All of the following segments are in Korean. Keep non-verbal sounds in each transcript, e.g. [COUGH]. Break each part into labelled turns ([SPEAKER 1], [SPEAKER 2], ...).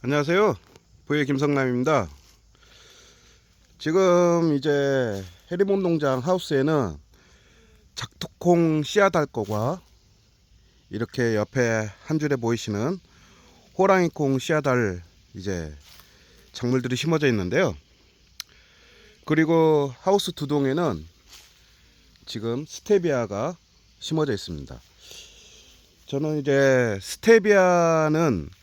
[SPEAKER 1] 안녕하세요. 보예 김성남입니다. 지금 이제 해리몬 농장 하우스에는 작두콩 씨앗 할 거과 이렇게 옆에 한 줄에 보이시는 호랑이콩 씨앗 할 이제 작물들이 심어져 있는데요. 그리고 하우스 두 동에는 지금 스테비아가 심어져 있습니다. 저는 이제 스테비아는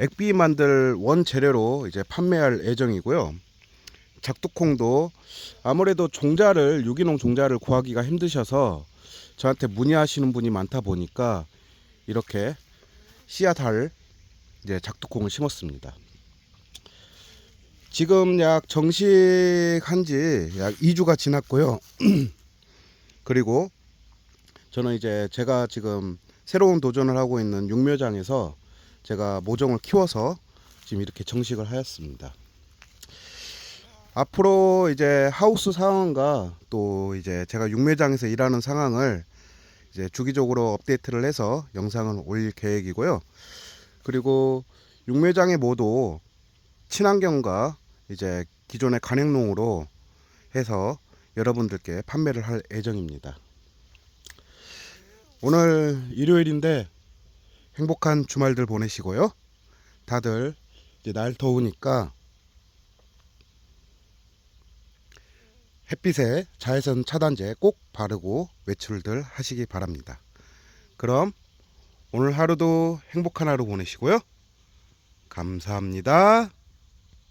[SPEAKER 1] 액비 만들 원 재료로 이제 판매할 예정이고요. 작두콩도 아무래도 종자를 유기농 종자를 구하기가 힘드셔서 저한테 문의하시는 분이 많다 보니까 이렇게 씨앗할 이제 작두콩을 심었습니다. 지금 약 정식한 지 약 2주가 지났고요. [CLEARS THROAT] 그리고 저는 이제 제가 지금 새로운 도전을 하고 있는 육묘장에서 제가 모종을 키워서 지금 이렇게 정식을 하였습니다. 앞으로 이제 하우스 상황과 또 이제 제가 육매장에서 일하는 상황을 이제 주기적으로 업데이트를 해서 영상을 올릴 계획이고요. 그리고 육매장에 모두 친환경과 이제 기존의 간행농으로 해서 여러분들께 판매를 할 예정입니다. 오늘 일요일인데 행복한 주말들 보내시고요. 다들 이제 날 더우니까 햇빛에 자외선 차단제 꼭 바르고 외출들 하시기 바랍니다. 그럼 오늘 하루도 행복한 하루 보내시고요. 감사합니다.